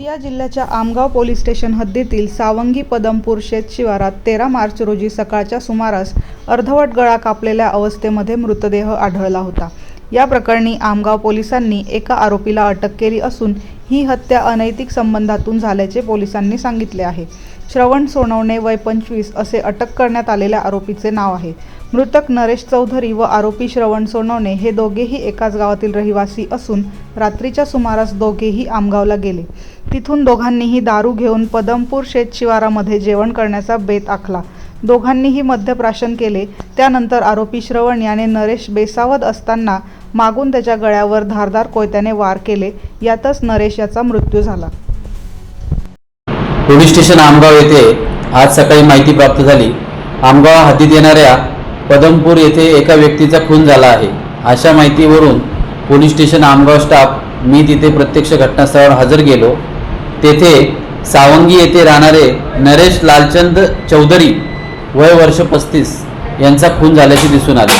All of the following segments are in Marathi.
गोंदिया जिल्ह्याच्या आमगाव पोलीस स्टेशन हद्दीतील सावंगी पदमपूर शेत शिवारात तेरा मार्च रोजी सकाळच्या सुमारास अर्धवट गळा कापलेल्या अवस्थेमध्ये मृतदेह आढळला होता. या प्रकरणी आमगाव पोलिसांनी एका आरोपीला अटक केली असून ही हत्या अनैतिक संबंधातून झाल्याचे पोलिसांनी सांगितले आहे. श्रवण सोनवणे वय पंचवीस असे अटक करण्यात आलेल्या आरोपीचे नाव आहे. मृतक नरेश चौधरी व आरोपी श्रवण सोनवणे हे दोघेही एकाच गावातील रहिवासी असून रात्रीच्या सुमारास दोघेही आमगावला गेले. तिथून दोघांनीही दारू घेऊन पदमपूर शेत शिवारामध्ये जेवण करण्याचा बेत आखला. दोघांनीही मद्यप्राशन केले. त्यानंतर आरोपी श्रवण याने नरेश बेसावत असताना मागून त्याच्या गळ्यावर धारदार कोयत्याने वार केले. यातच नरेश याचा मृत्यू झाला. पोलीस स्टेशन आमगाव येथे आज सकाळी माहिती प्राप्त झाली. आमगाव हद्दीत येणाऱ्या पदमपूर येथे एका व्यक्तीचा खून झाला आहे. अशा माहितीवरून पोलीस स्टेशन आमगाव स्टाफ मी तिथे प्रत्यक्ष घटनास्थळावर हजर गेलो. तेथे सावंगी येथे राहणारे नरेश लालचंद चौधरी वय वर्ष पस्तीस यांचा खून झाल्याचे दिसून आले.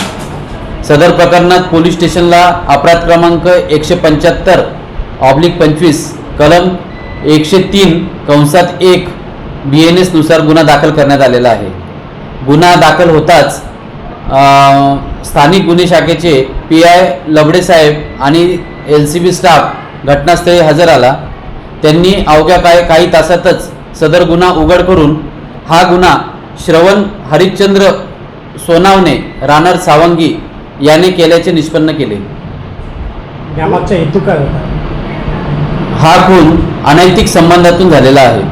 सदर प्रकरणात पोलीस स्टेशनला अपराध क्रमांक एकशे पंच्याहत्तर ऑब्लिक पंचवीस कलम एकशे तीन कंसात एक बी एन एसनुसार गुन्हा दाखल करण्यात आलेला आहे. गुन्हा दाखल होताच स्थानिक गुन्हे शाखेचे पी आय लबडेसाहेब आणि एल सी बी स्टाफ घटनास्थळी हजर आला. त्यांनी अवघ्या काही काही तासातच सदर गुन्हा उघड करून हा गुन्हा श्रवण हरिश्चंद्र सोनावणे राहणार सावंगी याने केल्याचे निष्पन्न केले. यामागचा हेतू काय होता? हा खून अनैतिक संबंधातून झालेला आहे.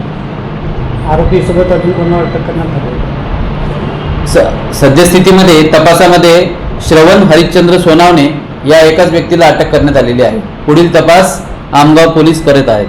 आरोपीसोबत अजून कोणावर अटक करण्यात आली स सद्यस्थितीमध्ये तपासामध्ये श्रवण हरिश्चंद्र सोनावणे या एकाच व्यक्तीला अटक करण्यात आलेली आहे. पुढील तपास आमगाव पोलीस करत आहेत.